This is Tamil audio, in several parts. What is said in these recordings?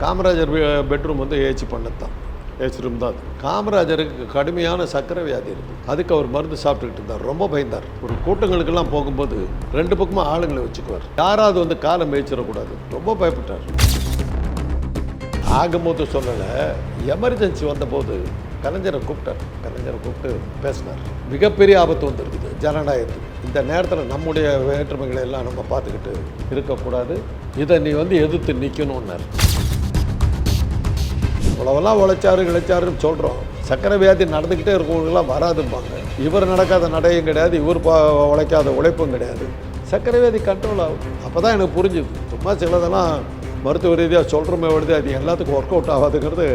காமராஜர் பெட்ரூம் வந்து ஏசி பண்ணது தான் ஏசி ரூம் தான் அது. காமராஜருக்கு கடுமையான சக்கரை வியாதி இருக்கு. அதுக்கு அவர் மருந்து சாப்பிட்டுக்கிட்டு இருந்தார். ரொம்ப பயந்தார். ஒரு கூட்டங்களுக்கெல்லாம் போகும்போது ரெண்டு பக்கமும் ஆளுங்களை வச்சுக்குவார். யாராவது வந்து காலை மேய்ச்சிடக்கூடாது. ரொம்ப பயப்பட்டார். ஆகும்போது சொல்லலை எமர்ஜென்சி வந்தபோது கலைஞரை கூப்பிட்டார். கலைஞரை கூப்பிட்டு பேசினார். மிகப்பெரிய ஆபத்து வந்துருக்குது. ஜனநாயகத்துக்கு. இந்த நேரத்தில் நம்முடைய வேற்றுமைகளை எல்லாம் நம்ம பார்த்துக்கிட்டு இருக்கக்கூடாது. இதை நீ வந்து எதிர்த்து நிற்கணும்னார் இவ்வளவெல்லாம் உழைச்சாரு இழைச்சாருன்னு சொல்கிறோம் சக்கரை வியாதி நடந்துக்கிட்டே இருக்கவங்களாம் வராதும்பாங்க. இவர் நடக்காத நடையும் கிடையாது இவர் பா உழைக்காத உழைப்பும் கிடையாது. சக்கரை வியாதி கண்ட்ரோல் ஆகும். அப்போ தான் எனக்கு புரிஞ்சுது. சும்மா சிலதெல்லாம் மருத்துவ ரீதியாக சொல்கிறோமே வருது அது எல்லாத்துக்கும் ஒர்க் அவுட் ஆகாதுங்கிறது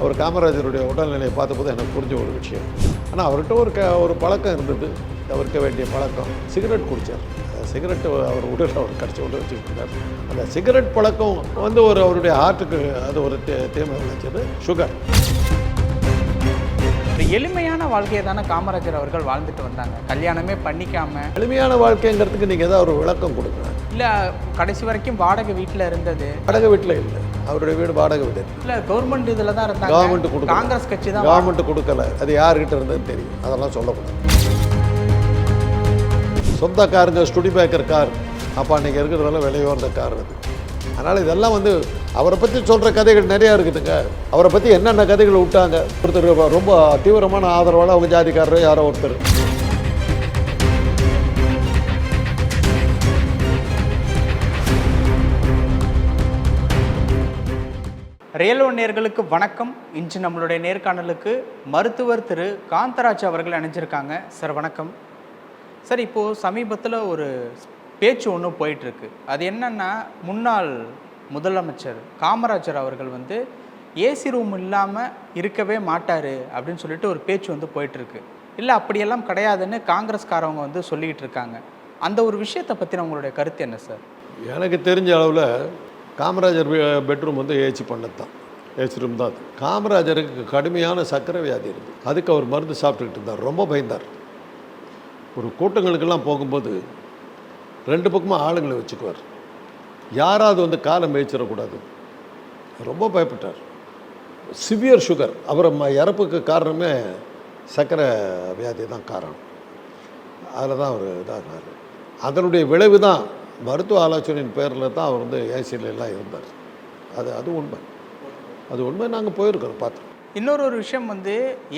அவர் காமராஜருடைய உடல்நிலையை பார்த்தபோது எனக்கு புரிஞ்ச ஒரு விஷயம். ஆனால் அவர்கிட்ட ஒரு க ஒரு பழக்கம் இருந்தது. தவிர்க்க வேண்டிய பழக்கம். சிகரெட் குடித்தார் சிகரெட் அவர் உடல் அவர் கடிச்ச உடல் வச்சுக்கிட்டு இருந்தார் அந்த சிகரெட் பழக்கம் வந்து ஒரு அவருடைய ஹார்ட்டுக்கு அது ஒரு தீமை விளைச்சது சுகர் ஒரு எளிமையான வாழ்க்கையை தானே காமராஜர் அவர்கள் வாழ்ந்துட்டு வந்தாங்க. கல்யாணமே பண்ணிக்காம. எளிமையான வாழ்க்கைங்கிறதுக்கு நீங்கள் ஏதாவது ஒரு விளக்கம் கொடுங்க. இல்லை கடைசி வரைக்கும் வாடகை வீட்டில் இருந்தது. வாடகை வீட்டில் இல்லை. அவருடைய வீடு வாடகை வீடு. இல்லை கவர்மெண்ட் இதில் தான் கவர்மெண்ட் இருந்தாங்க கொடுக்கல. காங்கிரஸ் கட்சி தான் கவர்மெண்ட் கொடுக்கல. அது யார்கிட்ட இருந்ததுன்னு தெரியும். அதெல்லாம் சொல்லக்கூடாது. சொந்த காருங்க ஸ்டுடி பேக்கர் கார் அப்போ அன்றைக்கி இருக்கிறதுனால விலையோர்ந்த கார் அது. அதனால் இதெல்லாம் வந்து அவரை பற்றி சொல்கிற கதைகள் நிறையா இருக்குதுங்க. அவரை பற்றி என்னென்ன கதைகள் விட்டாங்க? ஒருத்தர் ரொம்ப தீவிரமான ஆதரவால் அவங்க ஜாதிக்காரர் யாரோ ஒருத்தர். ரயில்வே நேர்களுக்கு வணக்கம். இன்று நம்மளுடைய நேர்காணலுக்கு மருத்துவர் திரு. காந்தராஜ் அவர்கள் அணிஞ்சிருக்காங்க சார் வணக்கம். சார் இப்போது சமீபத்தில் ஒரு பேச்சு ஒன்று போயிட்டுருக்கு. அது என்னன்னா முன்னாள் முதலமைச்சர் காமராஜர் அவர்கள் வந்து ஏசி ரூம் இல்லாமல் இருக்கவே மாட்டார் அப்படின்னு சொல்லிட்டு ஒரு பேச்சு வந்து போயிட்டுருக்கு. இல்லை அப்படியெல்லாம் கிடையாதுன்னு காங்கிரஸ்காரவங்க வந்து சொல்லிக்கிட்டு இருக்காங்க. அந்த ஒரு விஷயத்தை பற்றின உங்களுடைய கருத்து என்ன சார்? எனக்கு தெரிஞ்ச அளவில் காமராஜர் பெட்ரூம் வந்து ஏசி பண்ணது தான் ஏசி ரூம் தான் அது. காமராஜருக்கு கடுமையான சர்க்கரை வியாதி இருக்குது அதுக்கு அவர் மருந்து சாப்பிட்டுக்கிட்டு இருந்தார். ரொம்ப பயந்தார். ஒரு கூட்டங்களுக்கெல்லாம் போகும்போது ரெண்டு பக்கமும் ஆளுங்களை வச்சுக்குவார். யாராவது வந்து காலை மேய்ச்சிடக்கூடாது ரொம்ப பயப்பட்டார். சிவியர் சுகர் அவரை ம- இறப்புக்கு காரணமே சர்க்கரை வியாதி தான் காரணம். அதில் தான் அவர் இதாகினார். அதனுடைய விளைவு தான் மருத்துவ ஆலோசனையின் பேரில் தான் அவர் வந்து ஏசியிலலாம் இருந்தார். அது அது உண்மை. அது உண்மை. நாங்கள் போயிருக்கிறோம் பார்த்தோம் இன்னொரு ஒரு விஷயம் வந்து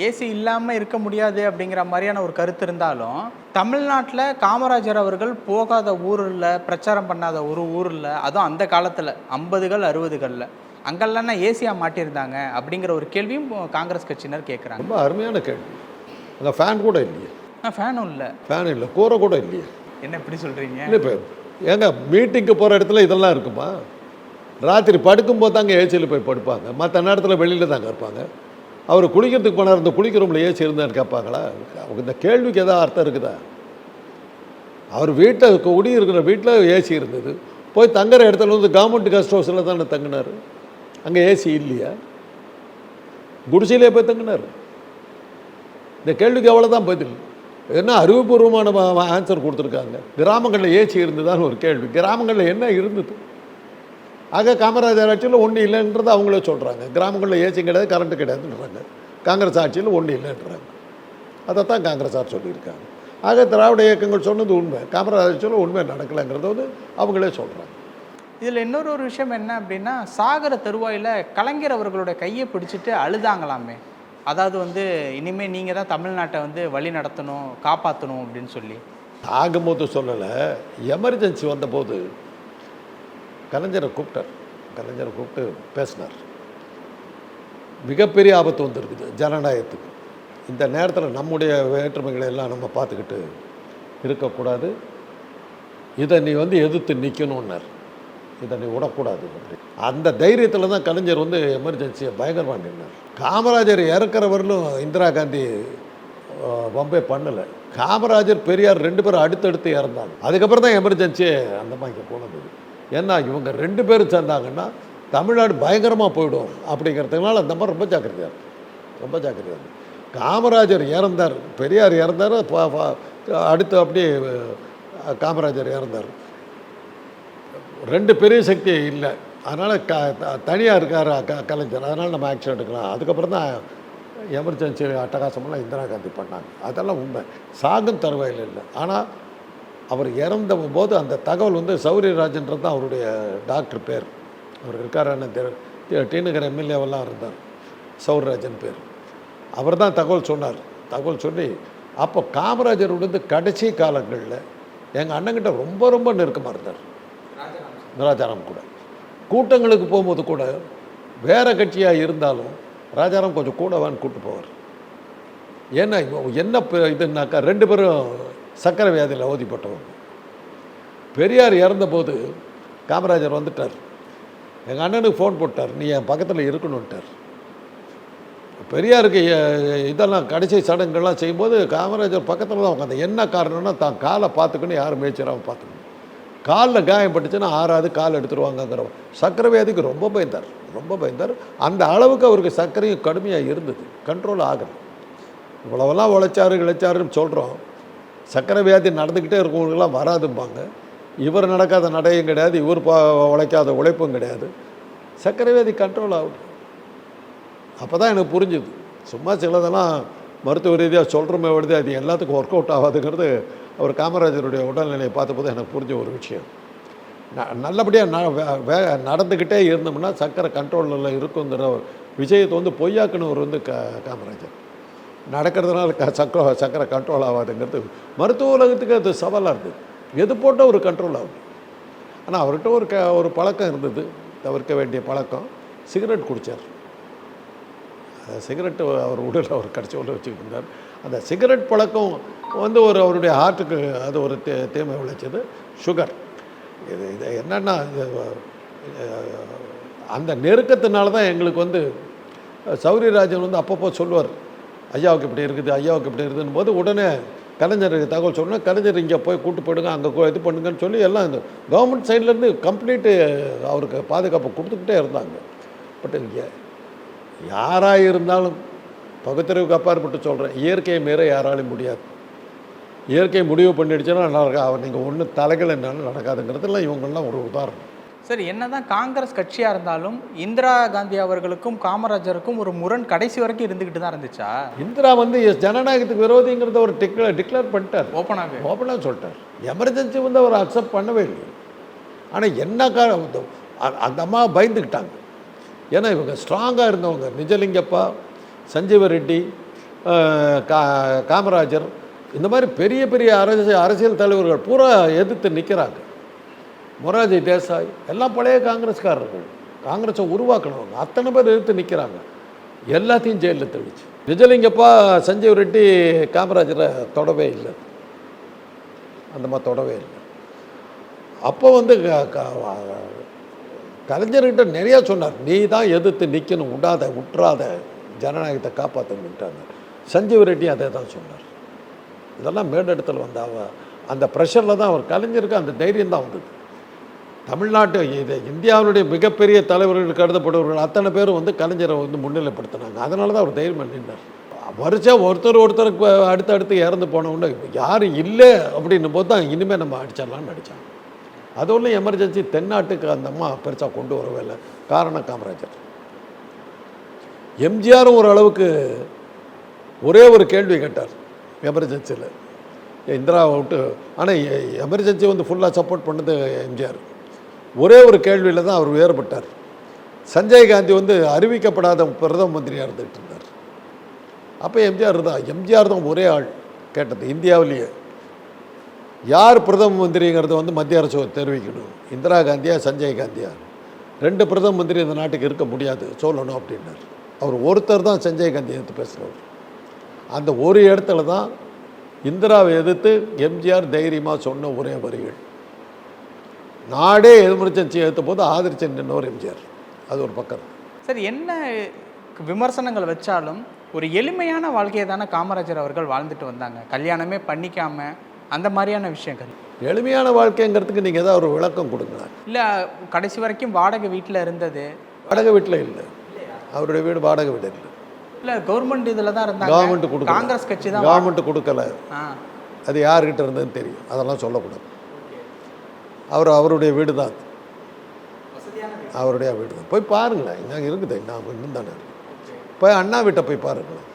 ஏசி இல்லாமல் இருக்க முடியாது அப்படிங்கிற மாதிரியான ஒரு கருத்து இருந்தாலும் தமிழ்நாட்டில் காமராஜர் அவர்கள் போகாத ஊர் இல்லை பிரச்சாரம் பண்ணாத ஒரு ஊர் இல்லை அதுவும் அந்த காலத்தில் ஐம்பதுகள் அறுபதுகளில் அங்கெல்லாம் ஏசியாக மாட்டியிருந்தாங்க அப்படிங்கிற ஒரு கேள்வியும் காங்கிரஸ் கட்சியினர் கேட்குறாங்க ரொம்ப அருமையான கேள்வி. அங்கே ஃபேன் கூட இல்லையே. ஃபேனும் இல்லை. ஃபேன் இல்லை கூரை கூட இல்லையே. என்ன இப்படி சொல்கிறீங்க இல்லை இப்போ ஏங்க மீட்டிங்க்கு போகிற இடத்துல இதெல்லாம் இருக்குமா? ராத்திரி படுக்கும்போது தாங்க ஏசியில் போய் படுப்பாங்க. மற்ற நேரத்தில் வெளியில் தாங்க இருப்பாங்க. அவர் குளிக்கிறதுக்கு போனார் இந்த குளிக்கிற ரூமில் ஏசி இருந்தான்னு கேட்பாங்களா? அவங்க இந்த கேள்விக்கு எதாவது அர்த்தம் இருக்குதா? அவர் வீட்டில் குடி இருக்கிற வீட்டில் ஏசி இருந்தது. போய் தங்குற இடத்துல வந்து கவர்மெண்ட் கெஸ்ட் ஹவுஸில் தானே தங்கினார். அங்கே ஏசி இல்லையா? குடிசையிலே போய் தங்கினார். இந்த கேள்விக்கு அவ்வளோதான் பதில். என்ன அறிவுபூர்வமான ஆன்சர் கொடுத்துருக்காங்க. கிராமங்களில் ஏசி இருந்ததான்னு ஒரு கேள்வி. கிராமங்களில் என்ன இருந்தது? ஆக காமராஜர் ஆட்சியில் ஒன்றும் இல்லைன்றது அவங்களே சொல்கிறாங்க கிராமங்களில் ஏசி கிடையாது கரண்ட்டு கிடையாதுன்றாங்க. காங்கிரஸ் ஆட்சியில் ஒன்றும் இல்லைன்றாங்க. அதைத்தான் காங்கிரஸ் ஆட்சி சொல்லியிருக்காங்க. ஆக திராவிட இயக்கங்கள் சொன்னது உண்மை. காமராஜர் ஆட்சியில் உண்மை நடக்கலைங்கிறத வந்து அவங்களே சொல்கிறாங்க இதில் இன்னொரு ஒரு விஷயம் என்ன அப்படின்னா சாகர தருவாயில் கலைஞர் அவர்களுடைய கையை பிடிச்சிட்டு அழுதாங்களாமே. அதாவது வந்து இனிமேல் நீங்கள் தான் தமிழ்நாட்டை வந்து வழி நடத்தணும் காப்பாற்றணும் அப்படின்னு சொல்லி. ஆகும்போது சொல்லலை எமர்ஜென்சி வந்தபோது கலைஞரை கூப்பிட்டார். கலைஞரை கூப்பிட்டு பேசினார். மிகப்பெரிய ஆபத்து வந்துருக்குது ஜனநாயகத்துக்கு. இந்த நேரத்தில் நம்முடைய வேற்றுமைகளை எல்லாம் நம்ம பார்த்துக்கிட்டு இருக்கக்கூடாது. இதை நீ வந்து எதிர்த்து நிற்கணும்னார் இதை நீ விடக்கூடாது. அந்த தைரியத்தில் தான் கலைஞர் வந்து எமர்ஜென்சியை பயங்கரமாக நின்னார் காமராஜர் இறக்குறவர்களும் இந்திரா காந்தி பம்பே பண்ணலை. காமராஜர் பெரியார் ரெண்டு பேரும் அடுத்தடுத்து இறந்தாங்க. அதுக்கப்புறம் தான் எமர்ஜென்சியே அந்த மாதிரி போனது. ஏன்னா இவங்க ரெண்டு பேரும் சேர்ந்தாங்கன்னா தமிழ்நாடு பயங்கரமாக போயிடும் அப்படிங்கிறதுனால அந்த மாதிரி ரொம்ப ஜாக்கிரதையாக இருக்கும் ரொம்ப ஜாக்கிரதையாக இருக்கு. காமராஜர் இறந்தார். பெரியார் இறந்தார். அடுத்து அப்படியே காமராஜர் இறந்தார். ரெண்டு பெரிய சக்தி இல்லை. அதனால் க தனியாக இருக்கார் க கலைஞர். அதனால் நம்ம ஆக்ஷன் எடுக்கலாம். அதுக்கப்புறம் தான் எமர்ஜென்சி அட்டகாசமெல்லாம் இந்திரா காந்தி பண்ணாங்க. அதெல்லாம் உண்மை. சாகும் தருவாயில் இல்லை. ஆனால் அவர் இறந்த போது அந்த தகவல் வந்து சௌரியராஜன்றது தான் அவருடைய டாக்டர் பேர். அவர் இருக்கார் டி நகர் எம்எல்ஏவெல்லாம் இருந்தார். சௌரியராஜன் பேர். அவர் தான் தகவல் சொன்னார். தகவல் சொல்லி அப்போ காமராஜர் வந்து கடைசி காலங்களில் எங்கள் அண்ணங்கிட்ட ரொம்ப ரொம்ப நெருக்கமாக இருந்தார். ராஜாராம் கூட. கூட்டங்களுக்கு போகும்போது கூட வேறு கட்சியாக இருந்தாலும் ராஜாராம் கொஞ்சம் கூடவான்னு கூப்பிட்டு போவார். ஏன்னா என்ன இதுனாக்கா ரெண்டு பேரும் சக்கரை வியாதியில் அவதிப்பட்டவங்க. பெரியார் இறந்தபோது காமராஜர் வந்துட்டார். எங்கள் அண்ணனுக்கு ஃபோன் போட்டார். நீ என் பக்கத்தில் இருக்கணுன்ட்டார் பெரியாருக்கு இதெல்லாம் கடைசி சடங்குகள்லாம் செய்யும்போது காமராஜர் பக்கத்தில் தான் உட்காந்து என்ன காரணம்னா தான் காலை பார்த்துக்கணும் யாரும் மேய்ச்சிடாமல் பார்த்துக்கணும். காலில் காயம் பட்டுச்சுன்னா ஆறாவது கால் எடுத்துருவாங்கங்கிற சக்கரை வியாதிக்கு ரொம்ப பயந்தார். ரொம்ப பயந்தார். அந்த அளவுக்கு அவருக்கு சர்க்கரையும் கடுமையாக இருந்தது. கண்ட்ரோல் ஆகலை. இவ்வளவெல்லாம் உழைச்சாரு இழைச்சாருன்னு சொல்கிறோம் சக்கரை வியாதி நடந்துக்கிட்டே இருக்கவங்களுக்குலாம் வராதும்பாங்க. இவர் நடக்காத நடையும் கிடையாது இவர் பா உழைக்காத உழைப்பும் கிடையாது. சர்க்கரை வியாதி கண்ட்ரோல் ஆகுது. அப்போ தான் எனக்கு புரிஞ்சுது. சும்மா சிலதெல்லாம் மருத்துவ ரீதியாக சொல்கிறோமே விடுது அது எல்லாத்துக்கும் ஒர்க் அவுட் ஆகாதுங்கிறது அவர் காமராஜருடைய உடல்நிலையை பார்த்தபோது எனக்கு புரிஞ்ச ஒரு விஷயம். ந நல்லபடியாக ந வே- வே நடந்துக்கிட்டே இருந்தோம்னா சர்க்கரை கண்ட்ரோலில் இருக்குங்கிற விஷயத்தை வந்து பொய்யாக்குனவர் வந்து க காமராஜர். நடக்கிறதுனால க சக்கரை சக்கரை கண்ட்ரோல் ஆகாதுங்கிறது மருத்துவ உலகத்துக்கு அது சவாலாக இருக்குது எது போட்டால் ஒரு கண்ட்ரோல் ஆகும். ஆனால் அவர்கிட்ட ஒரு க ஒரு பழக்கம் இருந்தது. தவிர்க்க வேண்டிய பழக்கம். சிகரெட் குடித்தார் சிகரெட்டு அவர் உடல் அவர் கடைசி உள்ள வச்சுக்கிட்டு இருந்தார். அந்த சிகரெட் பழக்கம் வந்து ஒரு அவருடைய ஹார்ட்டுக்கு அது ஒரு தே தீமை விளைச்சது. சுகர் இது இது என்னென்னா அந்த நெருக்கத்தினால தான் எங்களுக்கு வந்து சௌரியராஜன் வந்து அப்பப்போ சொல்லுவார். ஐயாவுக்கு இப்படி இருக்குது ஐயாவுக்கு இப்படி இருக்குதுன்னு போது உடனே கலைஞருக்கு தகவல் சொன்னால் கலைஞர் இங்கே போய் கூட்டு போயிடுங்க அங்கே இது பண்ணுங்கன்னு சொல்லி எல்லாம் இந்த கவர்மெண்ட் சைட்லேருந்து கம்ப்ளீட்டு அவருக்கு பாதுகாப்பு கொடுத்துக்கிட்டே இருந்தாங்க. பட் இங்கே யாராக இருந்தாலும் பகுத்தறிவுக்கு அப்பாற்பட்டு சொல்கிறேன் இயற்கையை மீற யாராலையும் முடியாது. இயற்கை முடிவு பண்ணிடுச்சுன்னா நடக்கா அவர் நீங்கள் ஒன்றும் தலைகள் என்னாலும் நடக்காதுங்கிறதுலாம் இவங்கெல்லாம் ஒரு உதாரணம். சரி என்னதான் காங்கிரஸ் கட்சியாக இருந்தாலும் இந்திரா காந்தி அவர்களுக்கும் காமராஜருக்கும் ஒரு முரண் கடைசி வரைக்கும் இருந்துக்கிட்டு தான் இருந்துச்சா? இந்திரா வந்து எஸ் ஜனநாயகத்துக்கு விரோதிங்கிறத ஒரு டிக்ளேர் டிக்ளேர் பண்ணிட்டார். ஓப்பனாக ஓப்பனாக சொல்லிட்டார். எமர்ஜென்சி வந்து அவர் அக்செப்ட் பண்ணவே இல்லை. ஆனால் என்ன காரணம் அந்த அம்மா பயந்துக்கிட்டாங்க. ஏன்னா இவங்க ஸ்ட்ராங்காக இருந்தவங்க. நிஜலிங்கப்பா சஞ்சீவ ரெட்டி கா காமராஜர் இந்த மாதிரி பெரிய பெரிய அரசியல் அரசியல் தலைவர்கள் பூரா எதிர்த்து நிற்கிறாங்க மொராஜி தேசாய் எல்லாம் பழைய காங்கிரஸ்காரர்கள். காங்கிரஸை உருவாக்கினவங்க அத்தனை பேர் எதிர்த்து நிற்கிறாங்க எல்லாத்தையும் ஜெயிலில் தெளிச்சு. நிஜலிங்கப்பா சஞ்சீவ் ரெட்டி காமராஜரை தொடவே இல்லை. அந்த மாதிரி தொடவே இல்லை. அப்போ வந்து க- கலைஞர்கிட்ட நிறையா சொன்னார். நீ தான் எதிர்த்து நிற்கணும் விடாத விட்டுறாத ஜனநாயகத்தை காப்பாற்றணுன்ட்டாங்க சஞ்சீவ் ரெட்டி அதே தான் சொன்னார். இதெல்லாம் மேலிடத்தில் வந்த அவ அந்த ப்ரெஷரில் தான் அவர் கலைஞருக்கு அந்த தைரியம் தான் வந்தது. தமிழ்நாட்டு இது இந்தியாவுடைய மிகப்பெரிய தலைவர்கள் கருதப்படுவர்கள் அத்தனை பேரும் வந்து கலைஞரை வந்து முன்னிலைப்படுத்தினாங்க. அதனால தான் அவர் தைரியம் நின்றார் வருஷம் ஒருத்தர் ஒருத்தருக்கு அடுத்து அடுத்து இறந்து போனவுடனே யாரும் இல்லை அப்படின்னும் போது தான் இனிமேல் நம்ம அடிச்சிடலாம்னு அடித்தாங்க அது ஒன்றும் எமர்ஜென்சி தென்னாட்டுக்கு அந்த அம்மா பெருசாக கொண்டு வரவே இல்லை. காரணம் காமராஜர். எம்ஜிஆரும் ஓரளவுக்கு ஒரே ஒரு கேள்வி கேட்டார் எமர்ஜென்சியில் இந்திராவை விட்டு. ஆனால் எமர்ஜென்சி வந்து ஃபுல்லாக சப்போர்ட் பண்ணது எம்ஜிஆர். ஒரே ஒரு கேள்வியில் தான் அவர் வேறுபட்டார். சஞ்சய் காந்தி வந்து அறிவிக்கப்படாத பிரதம மந்திரியாக இருந்துகிட்டு இருந்தார். அப்போ எம்ஜிஆர் தான் எம்ஜிஆர் தான் ஒரே ஆள் கேட்டது இந்தியாவிலேயே. யார் பிரதம மந்திரிங்கிறத வந்து மத்திய அரசு தெரிவிக்கணும். இந்திரா காந்தியா சஞ்சய் காந்தியா? ரெண்டு பிரதம மந்திரி இந்த நாட்டுக்கு இருக்க முடியாது சொல்லணும் அப்படின்னார். அவர் ஒருத்தர் தான் சஞ்சய் காந்தி எடுத்து பேசுகிறவர் அந்த ஒரு இடத்துல தான் இந்திராவை எதிர்த்து எம்ஜிஆர் தைரியமாக சொன்ன ஒரே வரிகள். நாடே எமர்ஜென்சி எடுத்த போது ஆதரிச்சு நின்றவர் எம்ஜிஆர். அது ஒரு பக்கம். சரி என்ன விமர்சனங்கள் வச்சாலும் ஒரு எளிமையான வாழ்க்கையை தானே காமராஜர் அவர்கள் வாழ்ந்துட்டு வந்தாங்க. கல்யாணமே பண்ணிக்காம அந்த மாதிரியான விஷயங்கள் எளிமையான வாழ்க்கைங்கிறதுக்கு நீங்கள் ஏதாவது ஒரு விளக்கம் கொடுங்க இல்லை கடைசி வரைக்கும் வாடகை வீட்டில் இருந்தது. வாடகை வீட்டில் இல்லை. அவருடைய வீடு வாடகை வீடு இல்லை. இல்லை கவர்மெண்ட் இதில் தான் இருந்தாங்க. கவர்மெண்ட் கொடுக்கல. காங்கிரஸ் கட்சி தான் கவர்மெண்ட் கொடுக்கல. அது யார்கிட்ட இருந்ததுன்னு தெரியும். அதெல்லாம் சொல்லக்கூடாது. அவர் அவருடைய வீடு தான். அவருடைய வீடு தான். போய் பாருங்களேன் இங்கே இருக்குது நான் இன்னும் தானே இருக்கு. போய் அண்ணா வீட்டை போய் பாருங்களேன்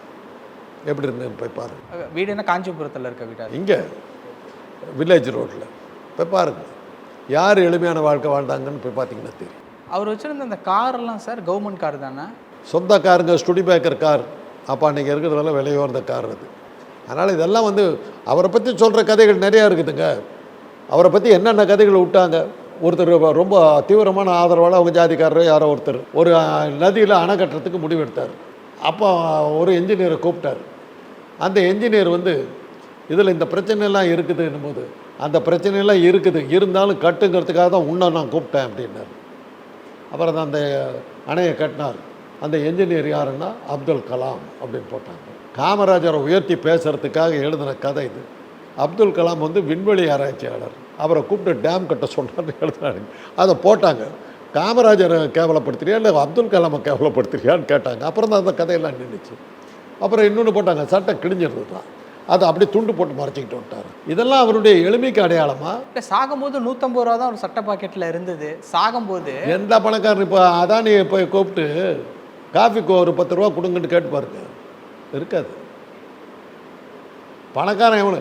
எப்படி இருந்ததுன்னு போய் பாருங்க. அஹ் வீடு என்ன காஞ்சிபுரத்தில் இருக்க வீடா? இங்கே வில்லேஜ் ரோட்டில் போய் பாருங்க. யார் எளிமையான வாழ்க்கை வாழ்ந்தாங்கன்னு போய் பார்த்தீங்கன்னா தெரியும். அவர் வச்சிருந்த அந்த கார்லாம் சார் கவர்மெண்ட் கார் தானே? சொந்த காருங்க ஸ்டுடி பேக்கர் கார் அப்போ அன்றைக்கி இருக்கிறதெல்லாம் விலையோர்ந்த கார் அது. அதனால் இதெல்லாம் வந்து அவரை பற்றி சொல்கிற கதைகள் நிறையா இருக்குதுங்க. அவரை பற்றி என்னென்ன கதைகள் விட்டாங்க? ஒருத்தர் ரொம்ப- தீவிரமான ஆதரவால் அவங்க ஜாதிக்காரர் யாரோ ஒருத்தர். ஒரு நதியில் அணை கட்டுறதுக்கு முடிவெடுத்தார் அப்போ ஒரு என்ஜினியரை கூப்பிட்டார். அந்த என்ஜினியர் வந்து இதில் இந்த பிரச்சனையெல்லாம் இருக்குதுன்னும் போது அந்த பிரச்சனையெல்லாம் இருக்குது. இருந்தாலும் கட்டுங்கிறதுக்காக தான் உன்னை நான் கூப்பிட்டேன் அப்படின்னார். அப்புறம் தான் அந்த அணையை கட்டினார். அந்த என்ஜினியர் யாருன்னா அப்துல் கலாம் அப்படின்னு போட்டாங்க. காமராஜரை உயர்த்தி பேசுகிறதுக்காக எழுதின கதை இது. அப்துல் கலாம் வந்து விண்வெளி ஆராய்ச்சியாளர். அவரை கூப்பிட்டு டேம் கட்ட சொன்னார்னு எழுதினாரு அதை போட்டாங்க. காமராஜரை கேவலப்படுத்துறியா? இல்லை அப்துல் கலாமை கேவலப்படுத்துறியான்னு கேட்டாங்க. அப்புறம் தான் அந்த கதையெல்லாம் நின்றுச்சு. அப்புறம் இன்னொன்று போட்டாங்க சட்டை கிழிஞ்சிருது தான் அதை அப்படியே துண்டு போட்டு மறைச்சிக்கிட்டு விட்டார் இதெல்லாம் அவருடைய எளிமைக்கு அடையாளமா? இல்லை சாகும்போது நூற்றம்பது ரூபா தான் ஒரு சட்டை பாக்கெட்டில் இருந்தது. சாகும்போது எந்த பணக்காரன் இப்போ அதானி போய் கூப்பிட்டு காஃபிக்கு ஒரு பத்து ரூபா கொடுங்கன்னு கேட்டு பாருங்க இருக்காது. பணக்காரன் எவனு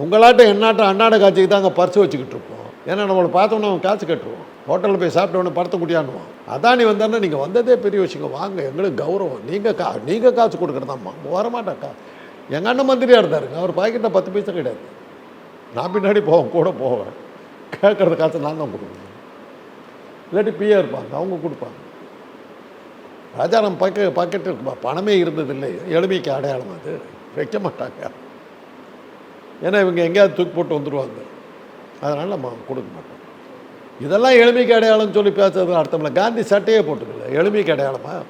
உங்களாட்டம் என்னாட்டம் அன்னாட காட்சிக்கு தாங்க பர்ஸ் வச்சுக்கிட்டு இருப்போம். ஏன்னா நம்மளை பார்த்தோன்னே அவன் காசு கட்டுருவோம் ஹோட்டலில் போய் சாப்பிட்டவொடனே படத்தை குட்டியானுவான் அதானி வந்தானே நீங்கள் வந்ததே பெரிய விஷயம் வாங்க எங்களுக்கு கௌரவம். நீங்கள் கா நீங்கள் காசு கொடுக்குறதாம்மா. வரமாட்டாக்கா எங்கள் அண்ணன் மந்திரியாக இருந்தாருங்க. அவர் பாக்கெட்டில் பத்து பைசா கிடையாது. நான் பின்னாடி போவேன் கூட போவேன். கேட்குறது காசு நான் தான் கொடுக்கணும். இல்லாட்டி பிஏ இருப்பாங்க அவங்க கொடுப்பாங்க. ராஜாராம் பாக்க பாக்கெட்டு பணமே இருந்ததில்லை. எளிமைக்கு அடையாளம் அது. வைக்க மாட்டாங்க. ஏன்னா இவங்க எங்கேயாவது தூக்கி போட்டு வந்துடுவாங்க அதனால் நம்ம கொடுக்க மாட்டோம். இதெல்லாம் எளிமைக்கு அடையாளம்னு சொல்லி பேசுறது அர்த்தம் இல்லை. காந்தி சட்டையே போட்டுக்கல. எளிமைக்கு அடையாளமா?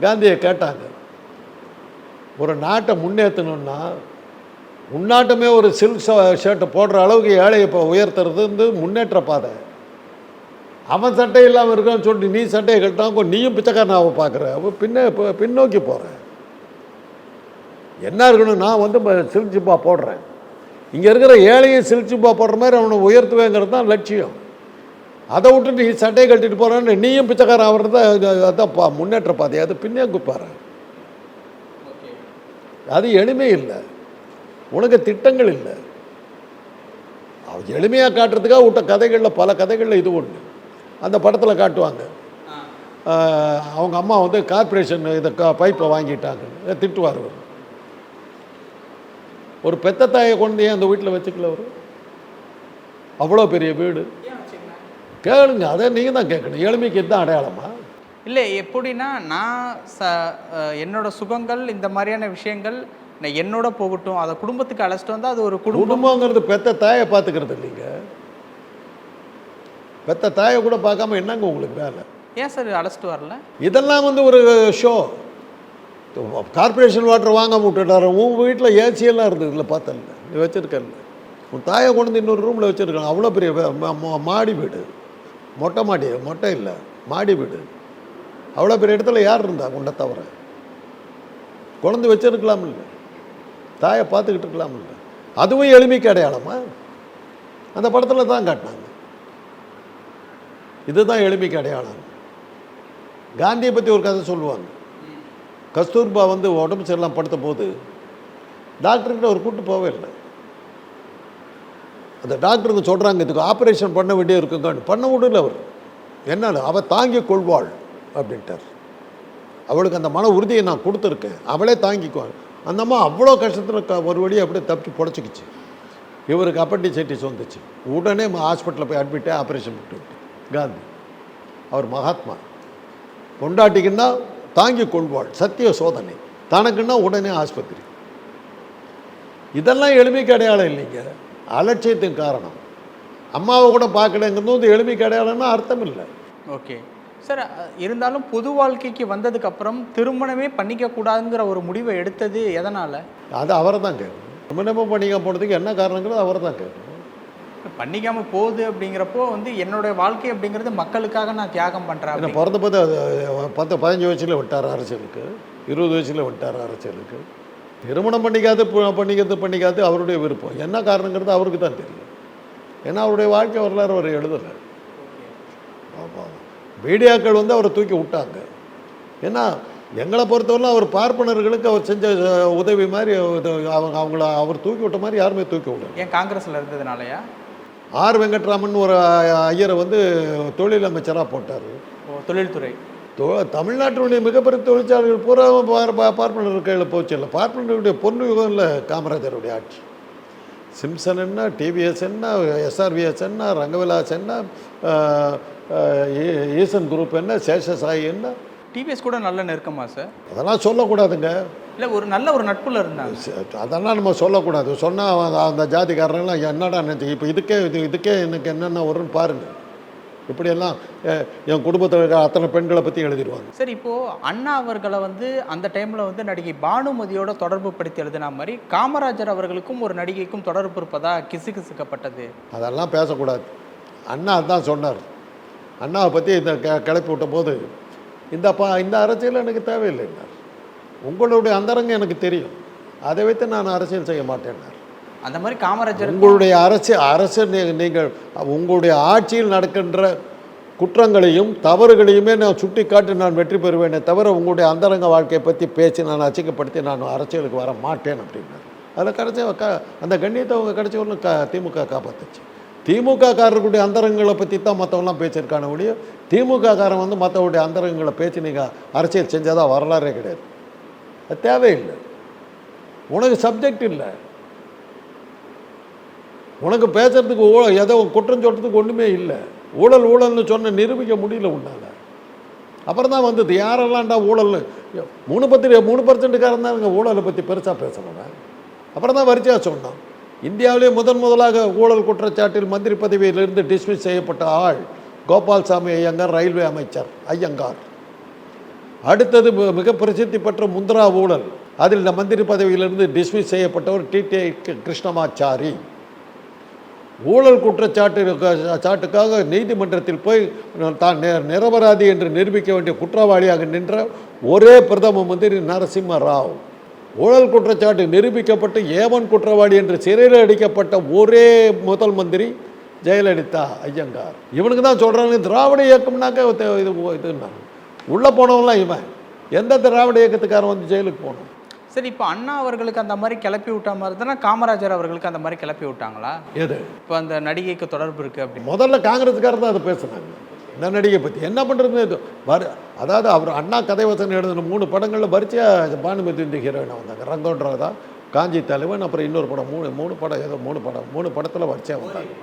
காந்தியை கேட்டாங்க. ஒரு நாட்டை முன்னேற்றணும்னா உன்னாட்டமே ஒரு சில்க் ஷர்ட்டை போடுற அளவுக்கு ஏழையை இப்போ உயர்த்துறது வந்து முன்னேற்ற பாதை. அவன் சட்டை இல்லாமல் இருக்கான்னு சொல்லிட்டு நீ சட்டையை கட்டாங்க நீயும் பிச்சைக்காரனாவை பார்க்குற அவன் பின்ன இப்போ பின்னோக்கி போகிறேன் என்ன இருக்கணும்? நான் வந்து ம- சில்க் ஜிப்பா போடுறேன். இங்கே இருக்கிற சில்க் ஜிப்பா போடுற மாதிரி அவனை உயர்த்துவேங்கிறது தான் லட்சியம். அதை விட்டு நீ சட்டையை கட்டிட்டு போகிறான்னு நீயும் பிச்சைக்காரன் ஆகிறது தான் அதான் பா முன்னேற்ற பாதை. அது பின்னோக்கி பாரு. அது எளிமை இல்லை. உனக்கு திட்டங்கள் இல்லை. அவன் எளிமையாக காட்டுறதுக்காக விட்ட கதைகளில் பல கதைகளில் இது ஒன்று அந்த படத்தில் காட்டுவாங்க. அவங்க அம்மா வந்து கார்ப்பரேஷன் இதை பைப்பை வாங்கிட்டாங்க திட்டுவார் அவர் ஒரு பெத்த தாயை கொண்டு ஏன் அந்த வீட்டில் வச்சுக்கல அவர்? அவ்வளோ பெரிய வீடு. கேளுங்க அதை நீங்கள் தான் கேட்கணும். எளிமைக்கு இதுதான் அடையாளமா? இல்லை எப்படின்னா நான் ச என்னோட சுகங்கள் இந்த மாதிரியான விஷயங்கள் நான் என்னோட போகட்டும் அதை குடும்பத்துக்கு அழைச்சிட்டு வந்தால் அது ஒரு குடும்பங்கிறது பெத்த தாயை பார்த்துக்கிறது இல்லைங்க. பெத்த தாயை கூட பார்க்காம என்னங்க உங்களுக்கு வேலை? ஏன் சார் அழைச்சிட்டு வரல? இதெல்லாம் வந்து ஒரு ஷோ கார்ப்பரேஷன் வாட்டர் வாங்காம விட்டுட்டாரு உன் வீட்டில் ஏசியெல்லாம் இருந்தது இல்லை பார்த்தல நீ வச்சுருக்கல உன் தாயை கொண்டு இன்னொரு ரூமில் வச்சுருக்காங்க. அவ்வளோ பெரிய மாடி வீடு. மொட்டை மாடி மொட்டை இல்லை மாடி வீடு. அவ்வளோ பெரிய இடத்துல யார் இருந்தா உன்னை தவிர? குழந்தை வச்சிருக்கலாம் இல்லை? தாயை பார்த்துக்கிட்டு இருக்கலாம் இல்லை? அதுவும் எளிமைக்கு அடையாளமா? அந்த படத்தில் தான் காட்டினாங்க. இதுதான் எளிமைக்கு அடையாளம். காந்தியை பற்றி ஒரு கதை சொல்லுவாங்க. கஸ்தூர்பா வந்து உடம்பு சரியில்லாம படுத்த போது டாக்டர்கிட்ட ஒரு கூட்டு போவே இல்லை. அந்த டாக்டருங்க சொல்கிறாங்க இதுக்கு ஆப்ரேஷன் பண்ண வேண்டிய இருக்குங்கன்னு. பண்ண விடல அவர். என்னால்? அவள் தாங்கி கொள்வாள் அப்படின்ட்டார். அவளுக்கு அந்த மன உறுதியை நான் கொடுத்துருக்கேன். அவளே தாங்கிக்குவாள் அந்த அம்மா அவ்வளோ கஷ்டத்தில் ஒரு வழியை அப்படியே தப்பி பொழைச்சிக்கிச்சு. இவருக்கு அப்பண்டிசைட்டிஸ் வந்துச்சு. உடனே ஹாஸ்பிட்டலில் போய் அட்மிட்டே ஆப்ரேஷன் பண்ணிட்டு காந்தி. அவர் மகாத்மா. பொண்டாட்டிக்குன்னா தாங்கி கொள்வாள் சத்திய சோதனை. தனக்குன்னா உடனே ஆஸ்பத்திரி. இதெல்லாம் எளிமைக்கு அடையாளம் இல்லைங்க. அலட்சியத்தின் காரணம். அம்மாவை கூட பார்க்கலங்கிறது வந்து எளிமைக்கு அடையாளம்னா அர்த்தம் இல்லை. ஓகே. சார் இருந்தாலும் பொது வாழ்க்கைக்கு வந்ததுக்கு அப்புறம் திருமணமே பண்ணிக்க கூடாதுங்கிற ஒரு முடிவை எடுத்தது எதனால? அது அவரை தான் கேட்கணும். திருமணமும் பண்ணிக்க போனதுக்கு என்ன காரணங்கிறது அவரை தான் கேட்கணும். பண்ணிக்காம போகுது அப்படிங்கிறப்போ வந்து என்னுடைய வாழ்க்கை அப்படிங்கிறது மக்களுக்காக நான் தியாகம் அப்படி. பிறந்த போது அது பத்து பதினஞ்சு வயசில் விட்டார் அரசியலுக்கு இருபது வயசில் விட்டார் அரசியலுக்கு திருமணம் பண்ணிக்காது பண்ணிக்கிறது பண்ணிக்காது அவருடைய விருப்பம். என்ன காரணங்கிறது அவருக்கு தான் தெரியும். ஏன்னா அவருடைய வாழ்க்கை வரலாறு அவர் எழுதலை. மீடியாக்கள் வந்து அவரை தூக்கி விட்டாங்க. ஏன்னா எங்களை பொறுத்தவரைக்கும் அவர் பார்ப்பனர்களுக்கு அவர் செஞ்ச உதவி மாதிரி அவங்க அவங்கள அவர் தூக்கி விட்ட மாதிரி யாருமே தூக்கி விடல. ஏன் காங்கிரஸ்ல இருந்ததுனாலயா? ஆர் வெங்கட்ராமன் ஒரு ஐயரை வந்து தொழில் அமைச்சராக போட்டார் தொழில்துறை. தொ- தமிழ்நாட்டினுடைய மிகப்பெரிய தொழிற்சாலைகள் பூரா பார்ப்பனர் கையில் போச்சு. இல்லை பார்ப்பனருடைய பொண்ணு யுகம் இல்லை காமராஜருடைய ஆட்சி. சிம்சன் என்ன டிவிஎஸ் என்ன எஸ்ஆர்விஎஸ் என்ன ரங்கவிலாஸ் என்ன ஈசன் குரூப் என்ன சேஷசாயி என்ன டிவிஎஸ் கூட நல்ல நெருக்கமா சார் அதெல்லாம் சொல்லக்கூடாதுங்க. இல்ல ஒரு நல்ல ஒரு நட்புல இருந்தாங்க. அதெல்லாம் நம்ம சொல்லக்கூடாது. சொன்னால் அந்த ஜாதிக்காரங்களாம் என்னடா நினச்சி இப்போ இதுக்கே இது இதுக்கே எனக்கு என்னென்ன வரும்னு பாருங்கள் இப்படியெல்லாம் என் குடும்பத்தில் இருக்கிற அத்தனை பெண்களை பற்றி எழுதிடுவாங்க. சரி இப்போ அண்ணா அவர்களை வந்து அந்த டைம்ல வந்து நடிகை பானுமதியோட தொடர்பு படுத்தி எழுதின மாதிரி காமராஜர் அவர்களுக்கும் ஒரு நடிகைக்கும் தொடர்பு இருப்பதா கிசுகிசுக்கப்பட்டது அதெல்லாம் பேசக்கூடாது. அண்ணா அதான் சொன்னார். அண்ணாவை பற்றி இந்த க கிளப்பி விட்ட போது இந்த பா இந்த அரசியல் எனக்கு தேவையில்லைன்னார் உங்களுடைய அந்தரங்கம் எனக்கு தெரியும். அதை வைத்து நான் அரசியல் செய்ய மாட்டேன்னார் அந்த மாதிரி காமராஜர் உங்களுடைய அரசு அரசு நீங்கள் உங்களுடைய ஆட்சியில் நடக்கின்ற குற்றங்களையும் தவறுகளையுமே நான் சுட்டி காட்டி நான் வெற்றி பெறுவேனே தவிர உங்களுடைய அந்தரங்க வாழ்க்கையை பற்றி பேசி நான் அச்சிக்கப்படுத்தி நான் அரசியலுக்கு வர மாட்டேன் அப்படின்னாரு. அதில் கடைசி க அந்த கண்ணியத்தை அவங்க கடைசி வரலும் க திமுக காப்பாத்துச்சு. திமுக காரர்களுடைய அந்தரங்களை பற்றி தான் மற்றவங்களாம் பேச்சிருக்கான ஒழிய திமுக காரன் வந்து மற்றவருடைய அந்தரங்களை பேச்சு நீங்கள் அரசியல் செஞ்சால் தான் வரலாறே கிடையாது. அது தேவையில்லை. உனக்கு சப்ஜெக்ட் இல்லை. உனக்கு பேசுறதுக்கு ஊழ எதோ குற்றம் சொல்கிறதுக்கு ஒன்றுமே இல்லை. ஊழல் ஊழல்னு சொன்ன நிரூபிக்க முடியல உன்னால. அப்புறம் தான் வந்தது. யாரெல்லாம்டா ஊழல் மூணு பத்து மூணு பர்சன்ட்டுக்காரன் தான் ஊழலை பற்றி பெருசாக பேசணும் அப்புறம் தான் வரிசையாக சொன்னான். இந்தியாவிலே முதன் முதலாக ஊழல் குற்றச்சாட்டில் மந்திரி பதவியிலிருந்து டிஸ்மிஸ் செய்யப்பட்ட ஆள் கோபால்சாமி ஐயங்கார் ரயில்வே அமைச்சர் ஐயங்கார். அடுத்தது மிக பிரசித்தி பெற்ற முந்திரா ஊழல். அதில் இந்த மந்திரி பதவியிலிருந்து டிஸ்மிஸ் செய்யப்பட்டவர் டிடிஐ கிருஷ்ணமாச்சாரி. ஊழல் குற்றச்சாட்டு சாட்டுக்காக நீதிமன்றத்தில் போய் தான் நிரபராதி என்று நிரூபிக்க வேண்டிய குற்றவாளியாக நின்ற ஒரே பிரதம மந்திரி நரசிம்ம ராவ் ஊழல் குற்றச்சாட்டு நிரூபிக்கப்பட்டு ஏவன் குற்றவாளி என்று சிறையில் அடிக்கப்பட்ட ஒரே முதல் மந்திரி ஜெயலலிதா ஐயங்கார். இவனுக்கு தான் சொல்கிறாங்க திராவிட இயக்கம்னாக்க இது இது- இதுன்னாங்க உள்ளே போனவன்லாம் இவன். எந்த திராவிட இயக்கத்துக்காரன் வந்து ஜெயிலுக்கு போகணும்? சரி இப்போ அண்ணா அவர்களுக்கு அந்த மாதிரி கிளப்பி விட்ட மாதிரி தானே காமராஜர் அவர்களுக்கு அந்த மாதிரி கிளப்பி விட்டாங்களா? எது? இப்போ அந்த நடிகைக்கு தொடர்பு இருக்கு அப்படி முதல்ல காங்கிரஸ்காரர் தான் அதை பேசுனாங்க. இந்த நடிகை பற்றி என்ன பண்ணுறது வரு அதாவது அவர் அண்ணா கதை வசனம் எழுதின மூணு படங்களில் வரிசையாக பானுமதி இந்த ஹீரோயினாக வந்தாங்க. ரங்கோன்றதா காஞ்சி தலைவன் அப்புறம் இன்னொரு படம் மூணு மூணு படம் ஏதோ மூணு படம் மூணு படத்தில் வரிசையாக வந்தாங்க.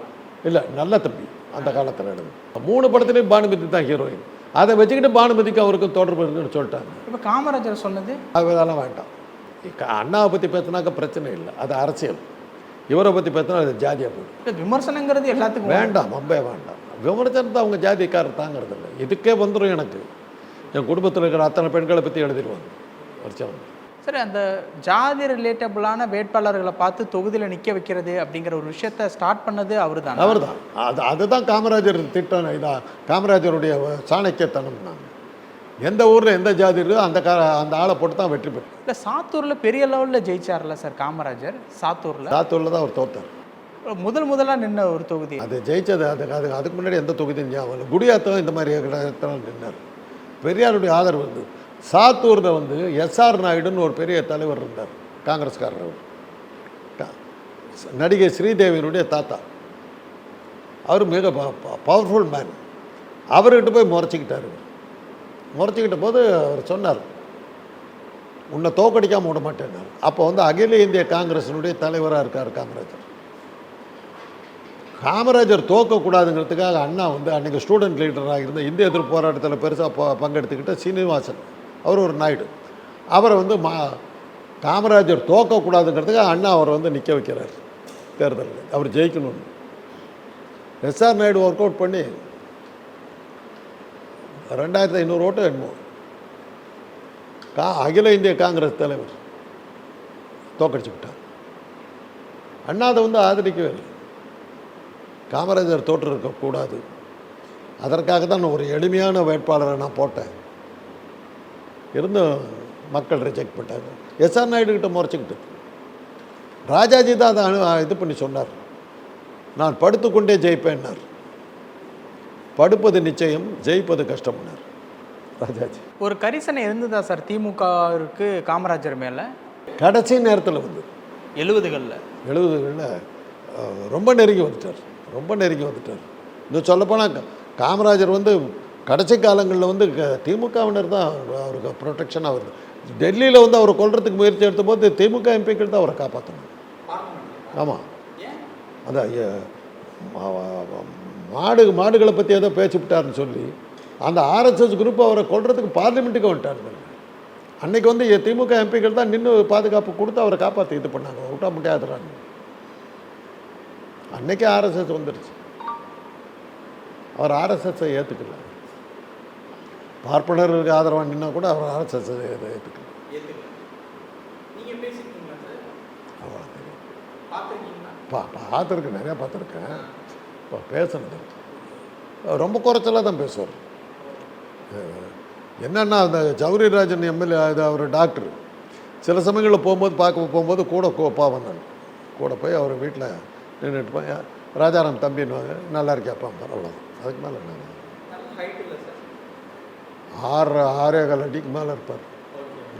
இல்லை நல்ல தம்பி அந்த காலத்தில் எழுது மூணு படத்துலேயும் பானுமதி தான் ஹீரோயின். அதை வச்சுக்கிட்டு பானுமதிக்கு அவருக்கும் தொடர்பு இருக்குன்னு சொல்லிட்டாங்க. இப்போ காமராஜர் சொன்னது? அது அதெல்லாம் வேண்டாம். அண்ணாவை பற்றி பேசினாக்க பிரச்சனை இல்லை. அது அரசியல். இவரை பற்றி பேசினா அது ஜாதியாக போயிடும். விமர்சனங்கிறது எல்லாத்துக்கும் வேண்டாம் ரொம்பவே வேண்டாம். விமர்சனத்தை அவங்க ஜாதிக்காரர் தாங்கிறது இல்லை இதுக்கே வந்துடும் எனக்கு? என் குடும்பத்தில் இருக்கிற அத்தனை பெண்களை பற்றி எழுதிடுவாங்க. வருஷம் சரி அந்த ஜாதி ரிலேட்டபிளான வேட்பாளர்களை பார்த்து தொகுதியில் நிற்க வைக்கிறது அப்படிங்கிற ஒரு விஷயத்த ஸ்டார்ட் பண்ணது அவர் தான் அவர் தான் அது அதுதான் காமராஜர் திட்டம் இதா காமராஜருடைய சாணக்கியத்தனம் நான் எந்த ஊரில் எந்த ஜாதி இருக்கோ அந்த கா அந்த ஆளை போட்டு தான் வெற்றி பெற்று இல்லை சாத்தூரில் பெரிய லெவலில் ஜெயிச்சார்ல சார் காமராஜர்? சாத்தூரில்? சாத்தூரில் தான் அவர் தோத்தார். முதல் முதலாக நின்ன ஒரு தொகுதி. அது ஜெயிச்சது அதுக்கு அது அதுக்கு முன்னாடி எந்த தொகுதியும் ஞாபகம் இல்லை. குடியாத்தம் இந்த மாதிரி நின்னார். பெரியாருடைய ஆதரவு இருந்தது சாத்தூரில் வந்து எஸ்ஆர் நாயுடுன்னு ஒரு பெரிய தலைவர் இருந்தார் காங்கிரஸ்காரர் அவர். நடிகை ஸ்ரீதேவியினுடைய தாத்தா. அவர் மிக பவர்ஃபுல் மேன் அவர்கிட்ட போய் முறைச்சிக்கிட்டார் முறைச்சிக்கிட்ட போது அவர் சொன்னார் உன்னை தோக்கடிக்காமல் விட மாட்டேன்னார். அப்போ வந்து அகில இந்திய காங்கிரஸினுடைய தலைவராக இருக்கார் காமராஜர். காமராஜர் தோக்கக்கூடாதுங்கிறதுக்காக அண்ணா வந்து அன்றைக்கி ஸ்டூடெண்ட் லீடராக இருந்த இந்திய எதிர்ப்பு போராட்டத்தில் பெருசாக பங்கெடுத்துக்கிட்ட சீனிவாசன். அவர் ஒரு நாயுடு. அவரை வந்து மா காமராஜர் தோக்கக்கூடாதுங்கிறதுக்காக அண்ணா அவரை வந்து நிற்க வைக்கிறார் தேர்தலில். அவர் ஜெயிக்கணும்னு. எஸ்ஆர் நாயுடு ஒர்க் அவுட் பண்ணி ரெண்டாயிரத்தி ஐநூறு ஓட்டு என்னமோ. கா அகில இந்திய காங்கிரஸ் தலைவர் தோக்கடிச்சு விட்டார். அண்ணா அதை வந்து ஆதரிக்கவே இல்லை. காமராஜர் தோற்று இருக்கக்கூடாது. அதற்காக தான் நான் ஒரு எளிமையான வேட்பாளரை நான் போட்டேன். இருந்தும் மக்கள் ரிஜெக்ட் பண்ணிட்டாங்க. எஸ்ஆர் நாயுடு கிட்ட முறைச்சிக்கிட்டு. ராஜாஜி தான் அதை அனு இது பண்ணி சொன்னார். நான் படுத்துக்கொண்டே ஜெயிப்பேன்னார். படுப்பது நிச்சயம் ஜெயிப்பது கஷ்டம்னார். ராஜாஜி. ஒரு கரிசனை இருந்ததா சார் திமுகவிற்கு காமராஜர் மேலே? கடைசி நேரத்தில் வந்து. எழுபதுகளில். எழுபதுகளில் ரொம்ப நெருங்கி வந்துட்டார். ரொம்ப நெருங்கி வந்துட்டார். இன்னும் சொல்லப்போனால் காமராஜர் வந்து கடைசி காலங்களில் வந்து க- திமுகவினர் தான் அவருக்கு ப்ரொடெக்ஷனாக வருது. டெல்லியில் வந்து அவரை கொள்றதுக்கு முயற்சி எடுத்தபோது திமுக எம்பிக்கள் தான் அவரை காப்பாற்றணும் ஆமாம் அதான் மாடு மாடுகளை பற்றி ஏதோ பேசிவிட்டாருன்னு சொல்லி அந்த ஆர்எஸ்எஸ் குரூப் அவரை கொள்றதுக்கு பார்லிமெண்ட்டுக்கு வந்துட்டார் அன்னைக்கு வந்து திமுக எம்பிக்கள் தான் நின்று பாதுகாப்பு கொடுத்து அவரை காப்பாற்றி இது பண்ணாங்க. விட்டா முடியாதுறாங்க அன்னைக்கே ஆர்எஸ்எஸ் வந்துருச்சு. அவர் ஆர்எஸ்எஸ்ஸை ஏற்றுக்கல பார்ப்பனருக்கு ஆதரவாக நின்னா கூட அவர் ஆர்எஸ்எஸ் ஏற்றுக்கல அவ்வளோ தெரியும். பா பார்த்துருக்கேன் நிறையா பார்த்துருக்கேன். இப்போ பேசுனது. ரொம்ப குறைச்சலாக தான் பேசுவார். என்னன்னா அந்த ஜவுரிராஜன் எம்எல்ஏ அது அவர் டாக்டர் சில சமயங்களில் போகும்போது பார்க்க போகும்போது கூட கோப்பா வந்தாங்க கூட போய் அவர் வீட்டில் நின்றுட்டு போய் ராஜாராம் தம்பின்னுவாங்க நல்லா இருக்கியாப்பா அவ்வளோதான் அதுக்கு மேலே என்ன? ஆறு ஆறே கால் அடிக்கு மேலே இருப்பார்.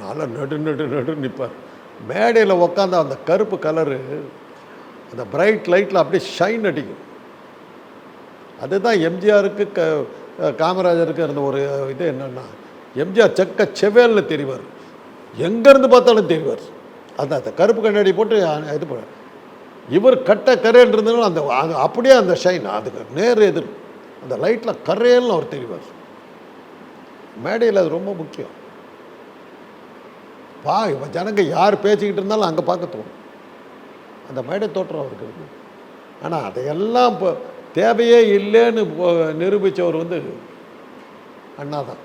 நல்லா நடு நடு நடு நிற்பார் மேடையில் உட்காந்து அந்த கருப்பு கலரு அந்த பிரைட் லைட்டில் அப்படியே ஷைன் அடிக்கும். அதுதான் எம்ஜிஆருக்கு க காமராஜருக்கு இருந்த ஒரு இது என்னென்னா எம்ஜிஆர் செக்க செவேலில் தெரிவார். எங்கேருந்து பார்த்தாலும் தெரிவார். அந்த அந்த கருப்பு கண்ணாடி போட்டு இது பண்ண இவர் கட்ட கரையன் இருந்தாலும் அந்த அப்படியே அந்த ஷைன் அதுக்கு நேர் எதிர் அந்த லைட்டில் கரையல்னு அவர் தெரிவார். மேடையில் அது ரொம்ப முக்கியம். பா இப்போ ஜனங்க யார் பேசிக்கிட்டு இருந்தாலும் அங்கே பார்க்க தோணும். அந்த மேடை தோற்றம் அவருக்கு இருக்குது ஆனால் அதையெல்லாம் இப்போ தேவையே இல்லைன்னு நிரூபித்தவர் வந்து அண்ணா தான்.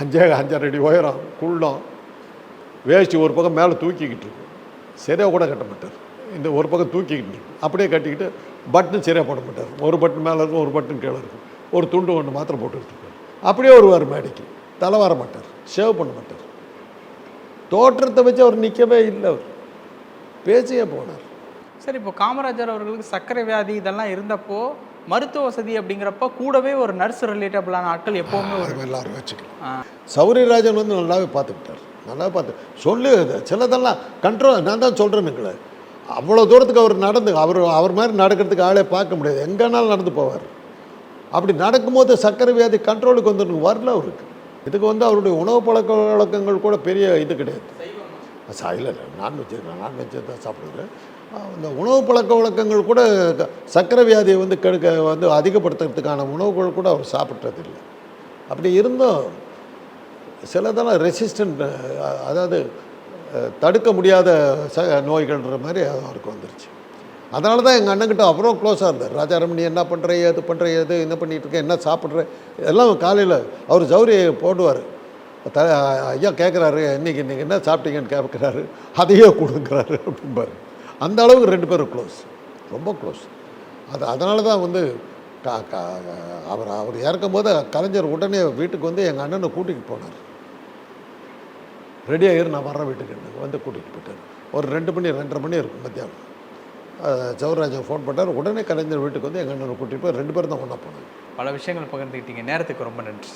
அஞ்சே அஞ்சரை அடி உயரம் குள்ளம் வேஷ்டி ஒரு பக்கம் மேலே தூக்கிக்கிட்டு சரியாக கூட கட்ட மாட்டார். இந்த ஒரு பக்கம் தூக்கிக்கிட்டு அப்படியே கட்டிக்கிட்டு பட்டன் சரியாக போட மாட்டார். ஒரு பட்டன் மேலே இருக்கும் ஒரு பட்டன் கீழே இருக்கும். ஒரு துண்டு ஒன்று மாத்திரம் போட்டு இருப்பார் அப்படியே வருவார் மேடைக்கு. தலை வர மாட்டார். ஷேவ் பண்ண மாட்டார். தோற்றத்தை வச்சு அவர் நிற்கவே இல்லை அவர். பேசியே போனார். சரி இப்போ காமராஜர் அவர்களுக்கு சர்க்கரை வியாதி இதெல்லாம் இருந்தப்போ மருத்துவ வசதி அப்படிங்கிறப்ப கூடவே ஒரு நர்ஸ் ரிலேட்டபிளான ஆட்கள் எப்போவுமே எல்லாரும் வச்சுக்கலாம். சௌரியராஜன் வந்து நல்லாவே பார்த்துக்கிட்டார். நல்லா பார்த்து சொல்லு சிலதெல்லாம் கண்ட்ரோல் நான் தான் சொல்கிறேனுங்களே அவ்வளோ தூரத்துக்கு அவர் நடந்து அவர் அவர் மாதிரி நடக்கிறதுக்கு ஆளே பார்க்க முடியாது. எங்கேனாலும் நடந்து போவார். அப்படி நடக்கும்போது சர்க்கரை வியாதி கண்ட்ரோலுக்கு வந்து வரல அவருக்கு. இதுக்கு வந்து அவருடைய உணவு பழக்க வழக்கங்கள் கூட பெரிய இது கிடையாது. சா- இல்லை இல்லை நான்வெஜ் நான்வெஜ் தான் சாப்பிடுவாரு. இந்த உணவு பழக்க வழக்கங்கள் கூட சர்க்கரை வியாதியை வந்து கெடுக்க வந்து அதிகப்படுத்துறதுக்கான உணவுகள் கூட அவர் சாப்பிட்றதில்லை அப்படி இருந்தும் சிலதெல்லாம் ரெசிஸ்டன்ட் அதாவது தடுக்க முடியாத ச நோய்கள்ன்ற மாதிரி அவருக்கு வந்துருச்சு. அதனால தான் எங்கள் அண்ணன்கிட்ட அவ்வளோ க்ளோஸாக இருந்தார். ராஜாராம் நீ என்ன பண்ணுற ஏது பண்ணுற ஏது என்ன பண்ணிகிட்ருக்க என்ன சாப்பிட்ற எல்லாம் காலையில் அவர் ஜவுரி போடுவார். த ஐயா கேட்குறாரு இன்றைக்கி இன்றைக்கி என்ன சாப்பிட்டீங்கன்னு கேட்குறாரு அதையே கொடுக்குறாரு அப்படிம்பாரு. அந்த அளவுக்கு ரெண்டு பேரும் க்ளோஸ் ரொம்ப க்ளோஸ் அது அதனால தான் வந்து கா கா அவர் அவர் இறக்கும் போது கலைஞர் உடனே வீட்டுக்கு வந்து எங்கள் அண்ணனை கூட்டிகிட்டு போனார். ரெடி ஆகிரு நான் வர வீட்டுக்கு வந்து கூட்டிகிட்டு போயிட்டார். ஒரு ரெண்டு மணி ரெண்டரை மணி இருக்கும் மத்தியானம். ஜவஹர்ராஜன் ஃபோன் பண்ணார். உடனே கலைஞர் வீட்டுக்கு வந்து எங்கள் அண்ணனை கூட்டிகிட்டு போய் ரெண்டு பேரும் தான் ஒன்றா போனாங்க. பல விஷயங்கள் பகிர்ந்துக்கிட்டீங்க நேரத்துக்கு ரொம்ப நன்றி.